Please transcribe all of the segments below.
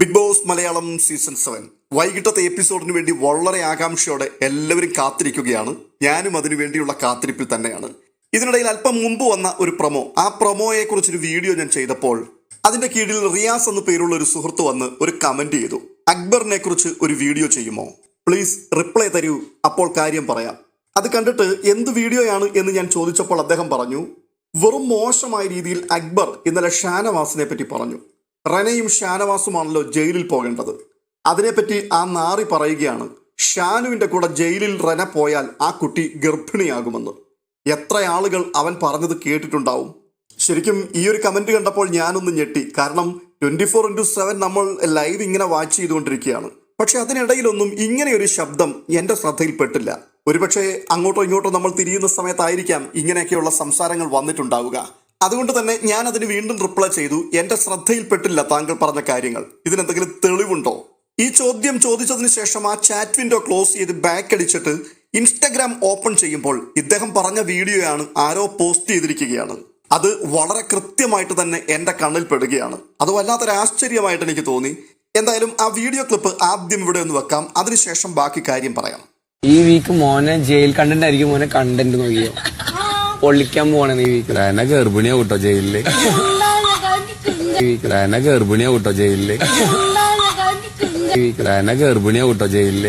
Big Boss Malayalam season seven വൈകിട്ടത്തെ എപ്പിസോഡിന് വേണ്ടി വളരെ ആകാംക്ഷയോടെ എല്ലാവരും കാത്തിരിക്കുകയാണ്. ഞാനും അതിനു വേണ്ടിയുള്ള കാത്തിരിപ്പിൽ തന്നെയാണ്. ഇതിനിടയിൽ അല്പം മുമ്പ് വന്ന ഒരു പ്രൊമോ ആ പ്രൊമോയെ കുറിച്ചൊരു വീഡിയോ ഞാൻ ചെയ്തപ്പോൾ അതിന്റെ കീഴിൽ റിയാസ് എന്ന പേരുള്ള ഒരു സുഹൃത്ത് വന്ന് ഒരു കമന്റ് ചെയ്തു. അക്ബറിനെ കുറിച്ച് ഒരു വീഡിയോ ചെയ്യുമോ? പ്ലീസ് റിപ്ലൈ തരൂ. അപ്പോൾ കാര്യം പറയാം. അത് കണ്ടിട്ട് എന്ത് വീഡിയോയാണ് എന്ന് ഞാൻ ചോദിച്ചപ്പോൾ അദ്ദേഹം പറഞ്ഞു വെറും മോശമായ രീതിയിൽ അക്ബർ ഇന്നലെ ഷാനവാസിനെ പറ്റി പറഞ്ഞു. റനയും ഷാനവാസുമാണല്ലോ ജയിലിൽ പോകേണ്ടത്. അതിനെപ്പറ്റി ആ നാറി പറയുകയാണ് ഷാനുവിന്റെ കൂടെ ജയിലിൽ റന പോയാൽ ആ കുട്ടി ഗർഭിണിയാകുമെന്ന്. എത്ര ആളുകൾ അവൻ പറഞ്ഞത് കേട്ടിട്ടുണ്ടാവും? ശരിക്കും ഈ ഒരു കമന്റ് കണ്ടപ്പോൾ ഞാനൊന്ന് ഞെട്ടി. കാരണം ട്വന്റി ഫോർ ഇന്റു സെവൻ നമ്മൾ ലൈവ് ഇങ്ങനെ വാച്ച് ചെയ്തുകൊണ്ടിരിക്കുകയാണ്. പക്ഷെ അതിനിടയിലൊന്നും ഇങ്ങനെ ഒരു ശബ്ദം എന്റെ ശ്രദ്ധയിൽപ്പെട്ടില്ല. ഒരുപക്ഷെ അങ്ങോട്ടോ ഇങ്ങോട്ടോ നമ്മൾ തിരിയുന്ന സമയത്തായിരിക്കാം ഇങ്ങനെയൊക്കെയുള്ള സംസാരങ്ങൾ വന്നിട്ടുണ്ടാവുക. അതുകൊണ്ട് തന്നെ ഞാൻ അതിന് വീണ്ടും റിപ്ലൈ ചെയ്തു. എന്റെ ശ്രദ്ധയിൽപ്പെട്ടില്ല താങ്കൾ പറഞ്ഞ കാര്യങ്ങൾ. ഇതിനെന്തെങ്കിലും തെളിവുണ്ടോ? ഈ ചോദ്യം ചോദിച്ചതിന് ശേഷം ആ ചാറ്റ് വിൻഡോ ക്ലോസ് ചെയ്ത് ബാക്ക് അടിച്ചിട്ട് ഇൻസ്റ്റഗ്രാം ഓപ്പൺ ചെയ്യുമ്പോൾ ഇദ്ദേഹം പറഞ്ഞ വീഡിയോയാണ് ആരോ പോസ്റ്റ് ചെയ്തിരിക്കുകയാണ്. അത് വളരെ കൃത്യമായിട്ട് തന്നെ എന്റെ കണ്ണിൽ പെടുകയാണ്. അത് വല്ലാത്തൊരു ആശ്ചര്യമായിട്ട് എനിക്ക് തോന്നി. എന്തായാലും ആ വീഡിയോ ക്ലിപ്പ് ആദ്യം ഇവിടെ ഒന്ന് വെക്കാം. അതിനുശേഷം ബാക്കി കാര്യം പറയാം. ഈ വീക്ക് മോനെ ജയിൽ കണ്ടന്റ് ആയിരിക്കും മോനെ കണ്ടന്റ് നോക്കിയോ? പൊള്ളിക്കാൻ പോവാണ് ഈ വീക്ക് ഗർഭിണിയ കൂട്ടോ ജയിലിൽ. റന ഗർഭിണിയ കൂട്ടോ ജയിലിൽ. റന ഗർഭിണിയ കൂട്ടോ ജയിലിൽ.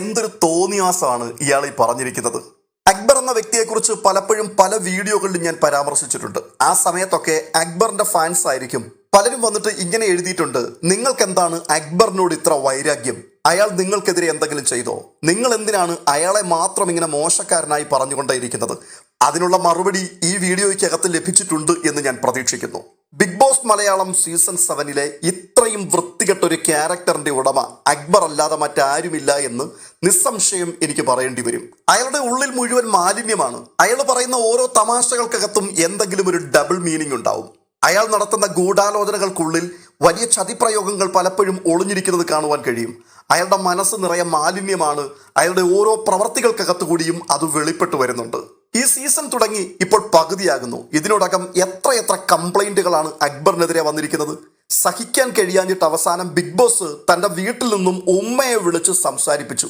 എന്തൊരു തോന്നിയാസാണ് ഇയാൾ ഈ പറഞ്ഞിരിക്കുന്നത്. അക്ബർ എന്ന വ്യക്തിയെക്കുറിച്ച് പലപ്പോഴും പല വീഡിയോകളിലും ഞാൻ പരാമർശിച്ചിട്ടുണ്ട്. ആ സമയത്തൊക്കെ അക്ബറിന്റെ ഫാൻസ് ആയിരിക്കും പലരും വന്നിട്ട് ഇങ്ങനെ എഴുതിയിട്ടുണ്ട്. നിങ്ങൾക്ക് എന്താണ് അക്ബറിനോട് ഇത്ര വൈരാഗ്യം? അയാൾ നിങ്ങൾക്കെതിരെ എന്തെങ്കിലും ചെയ്തോ? നിങ്ങൾ എന്തിനാണ് അയാളെ മാത്രം ഇങ്ങനെ മോശക്കാരനായി പറഞ്ഞുകൊണ്ടേയിരിക്കുന്നത്? അതിനുള്ള മറുപടി ഈ വീഡിയോയ്ക്കകത്ത് ലഭിച്ചിട്ടുണ്ട് എന്ന് ഞാൻ പ്രതീക്ഷിക്കുന്നു. ബിഗ് ബോസ് മലയാളം സീസൺ സെവനിലെ ഇത്രയും വൃത്തികെട്ട ഒരു ക്യാരക്ടറിന്റെ ഉടമ അക്ബർ അല്ലാതെ മറ്റാരുമില്ല എന്ന് നിസ്സംശയം എനിക്ക് പറയേണ്ടി വരും. അയാളുടെ ഉള്ളിൽ മുഴുവൻ മാലിന്യമാണ്. അയാൾ പറയുന്ന ഓരോ തമാശകൾക്കകത്തും എന്തെങ്കിലും ഒരു ഡബിൾ മീനിങ് ഉണ്ടാവും. അയാൾ നടത്തുന്ന ഗൂഢാലോചനകൾക്കുള്ളിൽ വലിയ ചതിപ്രയോഗങ്ങൾ പലപ്പോഴും ഒളിഞ്ഞിരിക്കുന്നത് കാണുവാൻ കഴിയും. അയാളുടെ മനസ്സ് നിറയെ മാലിന്യമാണ്. അയാളുടെ ഓരോ പ്രവർത്തികൾക്കകത്തുകൂടിയും അത് വെളിപ്പെട്ടു വരുന്നുണ്ട്. ഈ സീസൺ തുടങ്ങി ഇപ്പോൾ പകുതിയാകുന്നു. ഇതിനോടകം എത്രയെത്ര കംപ്ലൈന്റുകളാണ് അക്ബറിനെതിരെ വന്നിരിക്കുന്നത്. സഹിക്കാൻ കഴിയാഞ്ഞിട്ട് അവസാനം ബിഗ് ബോസ് തന്റെ വീട്ടിൽ നിന്നും ഉമ്മയെ വിളിച്ച് സംസാരിപ്പിച്ചു.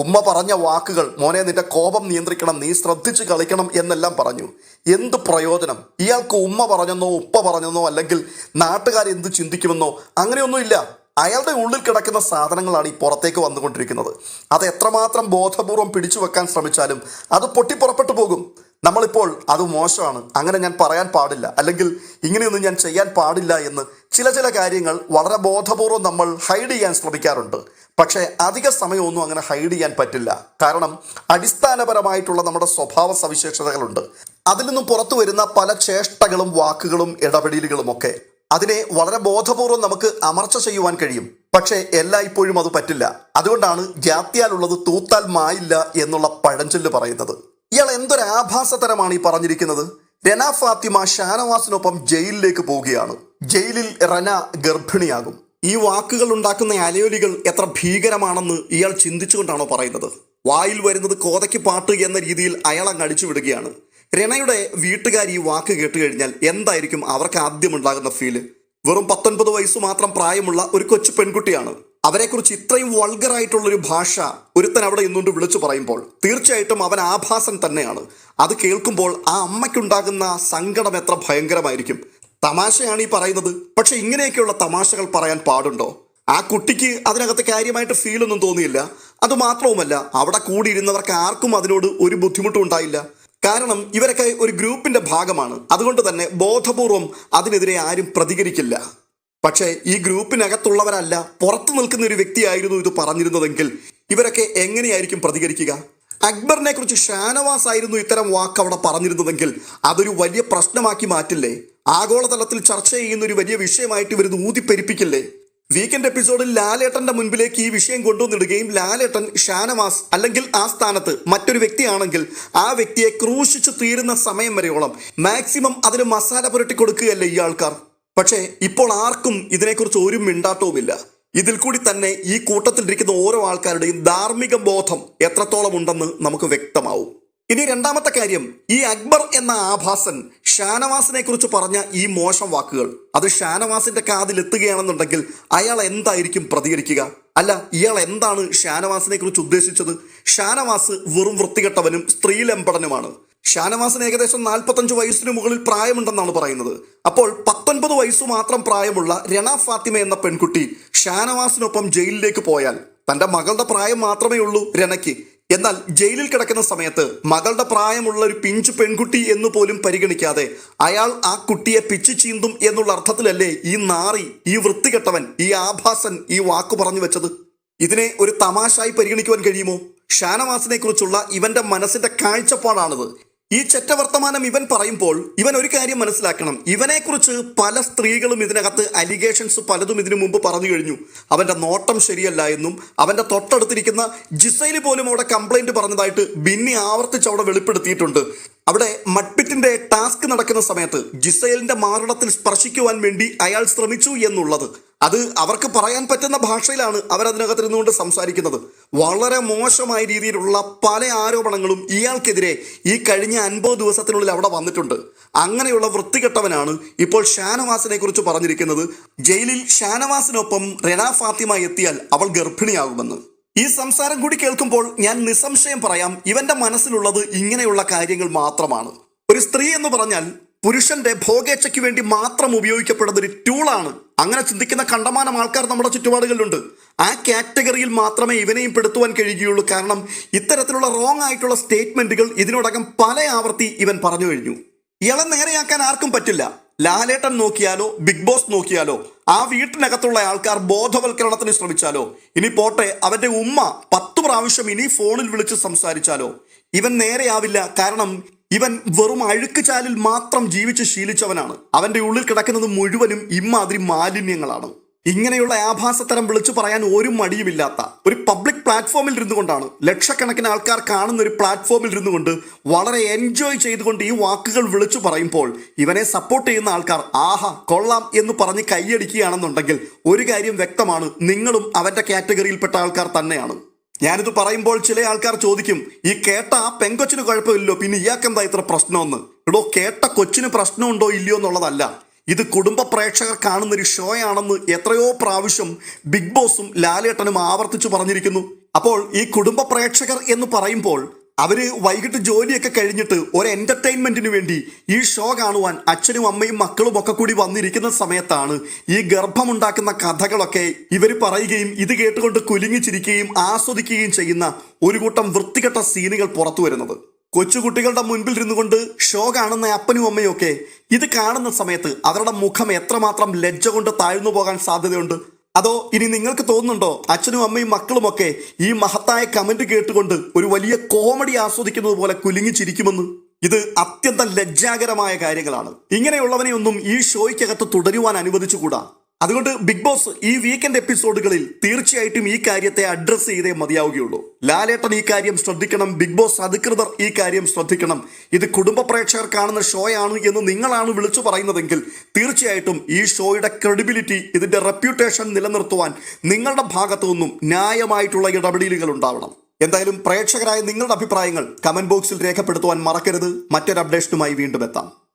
ഉമ്മ പറഞ്ഞ വാക്കുകൾ മോനെ നിന്റെ കോപം നിയന്ത്രിക്കണം നീ ശ്രദ്ധിച്ച് കളിക്കണം എന്നെല്ലാം പറഞ്ഞു. എന്ത് പ്രയോജനം? ഇയാൾക്ക് ഉമ്മ പറഞ്ഞെന്നോ ഉപ്പ പറഞ്ഞെന്നോ അല്ലെങ്കിൽ നാട്ടുകാർ എന്ത് ചിന്തിക്കുമെന്നോ അങ്ങനെയൊന്നുമില്ല. അയാളുടെ ഉള്ളിൽ കിടക്കുന്ന സാധനങ്ങളാണ് ഈ പുറത്തേക്ക് വന്നുകൊണ്ടിരിക്കുന്നത്. അത് എത്രമാത്രം ബോധപൂർവം പിടിച്ചു വെക്കാൻ ശ്രമിച്ചാലും അത് പൊട്ടിപ്പുറപ്പെട്ടു പോകും. നമ്മളിപ്പോൾ അത് മോശമാണ് അങ്ങനെ ഞാൻ പറയാൻ പാടില്ല അല്ലെങ്കിൽ ഇങ്ങനെയൊന്നും ഞാൻ ചെയ്യാൻ പാടില്ല എന്ന് ചില ചില കാര്യങ്ങൾ വളരെ ബോധപൂർവം നമ്മൾ ഹൈഡ് ചെയ്യാൻ ശ്രമിക്കാറുണ്ട്. പക്ഷേ അധിക സമയമൊന്നും അങ്ങനെ ഹൈഡ് ചെയ്യാൻ പറ്റില്ല. കാരണം അടിസ്ഥാനപരമായിട്ടുള്ള നമ്മുടെ സ്വഭാവ സവിശേഷതകളുണ്ട്. അതിൽ നിന്നും പുറത്തു വരുന്ന പല ചേഷ്ടകളും വാക്കുകളും ഇടപെടലുകളും ഒക്കെ അതിനെ വളരെ ബോധപൂർവം നമുക്ക് അമർച്ച ചെയ്യുവാൻ കഴിയും. പക്ഷേ എല്ലായ്പ്പോഴും അത് പറ്റില്ല. അതുകൊണ്ടാണ് ജാത്യാലുള്ളത് തൂത്താൽ മായില്ല എന്നുള്ള പഴഞ്ചൊല്ല് പറയുന്നത്. ഇയാൾ എന്തൊരു ആഭാസതരമാണ് ഈ പറഞ്ഞിരിക്കുന്നത്? രന ഫാത്തിമ ഷാനവാസിനൊപ്പം ജയിലിലേക്ക് പോവുകയാണ്. ജയിലിൽ റന ഗർഭിണിയാകും. ഈ വാക്കുകൾ ഉണ്ടാക്കുന്ന അലയോലികൾ എത്ര ഭീകരമാണെന്ന് ഇയാൾ ചിന്തിച്ചുകൊണ്ടാണോ പറയുന്നത്. വായിൽ വരുന്നത് കോതയ്ക്ക് പാട്ട് എന്ന രീതിയിൽ അയാൾ അടിച്ചു വിടുകയാണ്. രണയുടെ വീട്ടുകാർ ഈ വാക്ക് കേട്ട് കഴിഞ്ഞാൽ എന്തായിരിക്കും അവർക്ക് ആദ്യം ഉണ്ടാകുന്ന ഫീൽ വെറും പത്തൊൻപത് വയസ്സ് മാത്രം പ്രായമുള്ള ഒരു കൊച്ചു പെൺകുട്ടിയാണ്. അവരെക്കുറിച്ച് ഇത്രയും വൾഗറായിട്ടുള്ളൊരു ഭാഷ ഒരുത്തൻ അവിടെ ഇന്നുകൊണ്ട് വിളിച്ചു പറയുമ്പോൾ തീർച്ചയായിട്ടും അവൻ ആഭാസം തന്നെയാണ്. അത് കേൾക്കുമ്പോൾ ആ അമ്മയ്ക്കുണ്ടാകുന്ന സങ്കടം എത്ര ഭയങ്കരമായിരിക്കും. തമാശയാണ് ഈ പറയുന്നത്. പക്ഷെ ഇങ്ങനെയൊക്കെയുള്ള തമാശകൾ പറയാൻ പാടുണ്ടോ? ആ കുട്ടിക്ക് അതിനകത്ത് കാര്യമായിട്ട് ഫീലൊന്നും തോന്നിയില്ല. അത് മാത്രവുമല്ല അവിടെ കൂടിയിരുന്നവർക്ക് ആർക്കും അതിനോട് ഒരു ബുദ്ധിമുട്ടും ഉണ്ടായില്ല. കാരണം ഇവരൊക്കെ ഒരു ഗ്രൂപ്പിന്റെ ഭാഗമാണ്. അതുകൊണ്ട് തന്നെ ബോധപൂർവം അതിനെതിരെ ആരും പ്രതികരിക്കില്ല. പക്ഷേ ഈ ഗ്രൂപ്പിനകത്തുള്ളവരല്ല പുറത്തു നിൽക്കുന്ന ഒരു വ്യക്തിയായിരുന്നു ഇത് പറഞ്ഞിരുന്നതെങ്കിൽ ഇവരൊക്കെ എങ്ങനെയായിരിക്കും പ്രതികരിക്കുക? അക്ബറിനെ കുറിച്ച് ഷാനവാസ് ആയിരുന്നു ഇത്തരം വാക്ക് അവിടെ പറഞ്ഞിരുന്നതെങ്കിൽ അതൊരു വലിയ പ്രശ്നമാക്കി മാറ്റില്ലേ? ആഗോളതലത്തിൽ ചർച്ച ചെയ്യുന്ന ഒരു വലിയ വിഷയമായിട്ട് ഇവർ ഊതിപ്പെരിപ്പിക്കില്ലേ? വീക്കെൻഡ് എപ്പിസോഡിൽ ലാലേട്ടന്റെ മുൻപിലേക്ക് ഈ വിഷയം കൊണ്ടുവന്നിടുകയും ലാലേട്ടൻ ഷാനവാസ് അല്ലെങ്കിൽ ആ സ്ഥാനത്ത് മറ്റൊരു വ്യക്തിയാണെങ്കിൽ ആ വ്യക്തിയെ ക്രൂശിച്ചു തീരുന്ന സമയം വരെയോളം മാക്സിമം അതിന് മസാല പുരട്ടി കൊടുക്കുകയല്ലേ ഈ ആൾക്കാർ? പക്ഷേ ഇപ്പോൾ ആർക്കും ഇതിനെക്കുറിച്ച് ഒരു മിണ്ടാട്ടവുമില്ല. ഇതിൽ കൂടി തന്നെ ഈ കൂട്ടത്തിലിരിക്കുന്ന ഓരോ ആൾക്കാരുടെയും ധാർമ്മിക ബോധം എത്രത്തോളം ഉണ്ടെന്ന് നമുക്ക് വ്യക്തമാവും. ഇനി രണ്ടാമത്തെ കാര്യം ഈ അക്ബർ എന്ന ആഭാസൻ ഷാനവാസിനെ കുറിച്ച് പറഞ്ഞ ഈ മോശം വാക്കുകൾ അത് ഷാനവാസിന്റെ കാതിൽ എത്തുകയാണെന്നുണ്ടെങ്കിൽ അയാൾ എന്തായിരിക്കും പ്രതികരിക്കുക? അല്ല ഇയാൾ എന്താണ് ഷാനവാസിനെ കുറിച്ച് ഉദ്ദേശിച്ചത്? ഷാനവാസ് വെറും വൃത്തികെട്ടവനും സ്ത്രീലമ്പടനുമാണ്. ഷാനവാസിന് ഏകദേശം നാൽപ്പത്തഞ്ച് വയസ്സിന് മുകളിൽ പ്രായമുണ്ടെന്നാണ് പറയുന്നത്. അപ്പോൾ പത്തൊൻപത് വയസ്സ് മാത്രം പ്രായമുള്ള രണ ഫാത്തിമ എന്ന പെൺകുട്ടി ഷാനവാസിനൊപ്പം ജയിലിലേക്ക് പോയാൽ തന്റെ മകളുടെ പ്രായം മാത്രമേ ഉള്ളൂ രണയ്ക്ക്. എന്നാൽ ജയിലിൽ കിടക്കുന്ന സമയത്ത് മകളുടെ പ്രായമുള്ള ഒരു പിഞ്ചു പെൺകുട്ടി എന്ന് പോലും പരിഗണിക്കാതെ അയാൾ ആ കുട്ടിയെ പിച്ചു ചീന്തും എന്നുള്ള അർത്ഥത്തിലല്ലേ ഈ നാറി ഈ വൃത്തികെട്ടവൻ ഈ ആഭാസൻ ഈ വാക്ക് പറഞ്ഞു വെച്ചത്? ഇതിനെ ഒരു തമാശായി പരിഗണിക്കുവാൻ കഴിയുമോ? ഷാനവാസിനെ കുറിച്ചുള്ള ഇവന്റെ മനസ്സിന്റെ കാഴ്ചപ്പാടാണിത്. ഈ ചെറ്റവർത്തമാനം ഇവൻ പറയുമ്പോൾ ഇവൻ ഒരു കാര്യം മനസ്സിലാക്കണം. ഇവനെക്കുറിച്ച് പല സ്ത്രീകളും ഇതിനകത്ത് അലിഗേഷൻസ് പലതും ഇതിനു മുമ്പ് പറഞ്ഞു കഴിഞ്ഞു. അവന്റെ നോട്ടം ശരിയല്ല എന്നും അവന്റെ തൊട്ടടുത്തിരിക്കുന്ന ജിസൈൽ പോലും അവിടെ കംപ്ലൈന്റ് പറഞ്ഞതായിട്ട് ബിന്നി ആവർത്തിച്ച് അവിടെ വെളിപ്പെടുത്തിയിട്ടുണ്ട്. അവിടെ മഡ്പിറ്റിന്റെ ടാസ്ക് നടക്കുന്ന സമയത്ത് ജിസൈലിന്റെ മാറിടത്തിൽ സ്പർശിക്കുവാൻ വേണ്ടി അയാൾ ശ്രമിച്ചു എന്നുള്ളത്. അത് അവർക്ക് പറയാൻ പറ്റുന്ന ഭാഷയിലാണ് അവരതിനകത്ത് ഇരുന്നുകൊണ്ട് സംസാരിക്കുന്നത്. വളരെ മോശമായ രീതിയിലുള്ള പല ആരോപണങ്ങളും ഇയാൾക്കെതിരെ ഈ കഴിഞ്ഞ അൻപത് ദിവസത്തിനുള്ളിൽ അവിടെ വന്നിട്ടുണ്ട്. അങ്ങനെയുള്ള വൃത്തികെട്ടവനാണ് ഇപ്പോൾ ഷാനവാസിനെ കുറിച്ച് പറഞ്ഞിരിക്കുന്നത്. ജയിലിൽ ഷാനവാസിനൊപ്പം റെന ഫാത്തിമ എത്തിയാൽ അവൾ ഗർഭിണിയാകുമെന്ന്. ഈ സംസാരം കൂടി കേൾക്കുമ്പോൾ ഞാൻ നിസ്സംശയം പറയാം ഇവന്റെ മനസ്സിലുള്ളത് ഇങ്ങനെയുള്ള കാര്യങ്ങൾ മാത്രമാണ്. ഒരു സ്ത്രീ എന്ന് പറഞ്ഞാൽ പുരുഷന്റെ ഭോഗേച്ഛയ്ക്ക് വേണ്ടി മാത്രം ഉപയോഗിക്കപ്പെടുന്ന ഒരു ടൂളാണ് അങ്ങനെ ചിന്തിക്കുന്ന കണ്ടമാനം ആൾക്കാർ നമ്മുടെ ചുറ്റുപാടുകളിലുണ്ട്. ആ കാറ്റഗറിയിൽ മാത്രമേ ഇവനെയും പെടുത്തുവാൻ കഴിയുകയുള്ളൂ. കാരണം ഇത്തരത്തിലുള്ള റോങ് ആയിട്ടുള്ള സ്റ്റേറ്റ്മെന്റുകൾ ഇതിനോടകം പല ആവർത്തി ഇവൻ പറഞ്ഞു കഴിഞ്ഞു. ഇയാളെ നേരെയാക്കാൻ ആർക്കും പറ്റില്ല. ലാലേട്ടൻ നോക്കിയാലോ ബിഗ് ബോസ് നോക്കിയാലോ ആ വീട്ടിനകത്തുള്ള ആൾക്കാർ ബോധവൽക്കരണത്തിന് ശ്രമിച്ചാലോ ഇനി പോട്ടെ അവന്റെ ഉമ്മ പത്ത് പ്രാവശ്യം ഇനി ഫോണിൽ വിളിച്ച് സംസാരിച്ചാലോ ഇവൻ നേരെയാവില്ല. കാരണം ഇവൻ വെറും അഴുക്ക് ചാലിൽ മാത്രം ജീവിച്ച് ശീലിച്ചവനാണ്. അവന്റെ ഉള്ളിൽ കിടക്കുന്നത് മുഴുവനും ഇമാതിരി മാലിന്യങ്ങളാണ്. ഇങ്ങനെയുള്ള ആഭാസത്തരം വിളിച്ചു പറയാൻ ഒരു മടിയുമില്ലാത്ത ഒരു പബ്ലിക് പ്ലാറ്റ്ഫോമിൽ ഇരുന്നുകൊണ്ടാണ് ലക്ഷക്കണക്കിന് ആൾക്കാർ കാണുന്ന ഒരു പ്ലാറ്റ്ഫോമിൽ ഇരുന്നുകൊണ്ട് വളരെ എൻജോയ് ചെയ്തുകൊണ്ട് ഈ വാക്കുകൾ വിളിച്ചു പറയുമ്പോൾ ഇവനെ സപ്പോർട്ട് ചെയ്യുന്ന ആൾക്കാർ ആഹാ കൊള്ളാം എന്ന് പറഞ്ഞ് കൈയടിക്കുകയാണെന്നുണ്ടെങ്കിൽ ഒരു കാര്യം വ്യക്തമാണ് നിങ്ങളും അവന്റെ കാറ്റഗറിയിൽപ്പെട്ട ആൾക്കാർ തന്നെയാണ്. ഞാനിത് പറയുമ്പോൾ ചില ആൾക്കാർ ചോദിക്കും ഈ കേട്ട ആ പെങ്കൊച്ചിന് കുഴപ്പമില്ലല്ലോ പിന്നെ ഇയാൾക്കെന്താ ഇത്ര പ്രശ്നമെന്ന്? എടോ കേട്ട കൊച്ചിന് പ്രശ്നമുണ്ടോ ഇല്ലയോ എന്നുള്ളതല്ല. ഇത് കുടുംബ പ്രേക്ഷകർ കാണുന്ന ഒരു ഷോ ആണെന്ന് എത്രയോ പ്രാവശ്യം ബിഗ് ബോസും ലാലേട്ടനും ആവർത്തിച്ചു പറഞ്ഞിരിക്കുന്നു. അപ്പോൾ ഈ കുടുംബ പ്രേക്ഷകർ എന്ന് പറയുമ്പോൾ അവർ വൈകിട്ട് ജോലിയൊക്കെ കഴിഞ്ഞിട്ട് ഒരു എന്റർടൈൻമെന്റിന് വേണ്ടി ഈ ഷോ കാണുവാൻ അച്ഛനും അമ്മയും മക്കളും ഒക്കെ കൂടി വന്നിരിക്കുന്ന സമയത്താണ് ഈ ഗർഭമുണ്ടാക്കുന്ന കഥകളൊക്കെ ഇവർ പറയുകയും ഇത് കേട്ടുകൊണ്ട് കുലുങ്ങിച്ചിരിക്കുകയും ആസ്വദിക്കുകയും ചെയ്യുന്ന ഒരു കൂട്ടം വൃത്തികെട്ട സീനുകൾ പുറത്തു വരുന്നത്. കൊച്ചുകുട്ടികളുടെ മുൻപിൽ ഇരുന്നുകൊണ്ട് ഷോ കാണുന്ന അപ്പനും അമ്മയും ഒക്കെ ഇത് കാണുന്ന സമയത്ത് അവരുടെ മുഖം എത്രമാത്രം ലജ്ജ കൊണ്ട് താഴ്ന്നു പോകാൻ സാധ്യതയുണ്ട്. അതോ ഇനി നിങ്ങൾക്ക് തോന്നുന്നുണ്ടോ? അച്ഛനും അമ്മയും മക്കളുമൊക്കെ ഈ മഹത്തായ കമന്റ് കേട്ടുകൊണ്ട് ഒരു വലിയ കോമഡി ആസ്വദിക്കുന്നത് പോലെ കുലുങ്ങി ചിരിക്കുമെന്ന്? ഇത് അത്യന്തം ലജ്ജാകരമായ കാര്യങ്ങളാണ്. ഇങ്ങനെയുള്ളവനെയൊന്നും ഈ ഷോയ്ക്കകത്ത് തുടരുവാൻ അനുവദിച്ചുകൂടാ? അതുകൊണ്ട് ബിഗ് ബോസ് ഈ വീക്കെൻഡ് എപ്പിസോഡുകളിൽ തീർച്ചയായിട്ടും ഈ കാര്യത്തെ അഡ്രസ്സ് ചെയ്തേ മതിയാവുകയുള്ളൂ. ലാലേട്ടൻ ഈ കാര്യം ശ്രദ്ധിക്കണം ബിഗ് ബോസ് അധികൃതർ ഈ കാര്യം ശ്രദ്ധിക്കണം. ഇത് കുടുംബ പ്രേക്ഷകർ കാണുന്ന ഷോയാണ് എന്ന് നിങ്ങളാണ് വിളിച്ചു പറയുന്നതെങ്കിൽ തീർച്ചയായിട്ടും ഈ ഷോയുടെ ക്രെഡിബിലിറ്റി ഇതിന്റെ റെപ്യൂട്ടേഷൻ നിലനിർത്തുവാൻ നിങ്ങളുടെ ഭാഗത്തു നിന്നും ന്യായമായിട്ടുള്ള ഇടപെടലുകൾ ഉണ്ടാവണം. എന്തായാലും പ്രേക്ഷകരായ നിങ്ങളുടെ അഭിപ്രായങ്ങൾ കമന്റ് ബോക്സിൽ രേഖപ്പെടുത്തുവാൻ മറക്കരുത്. മറ്റൊരു അപ്ഡേഷനുമായി വീണ്ടും എത്താം.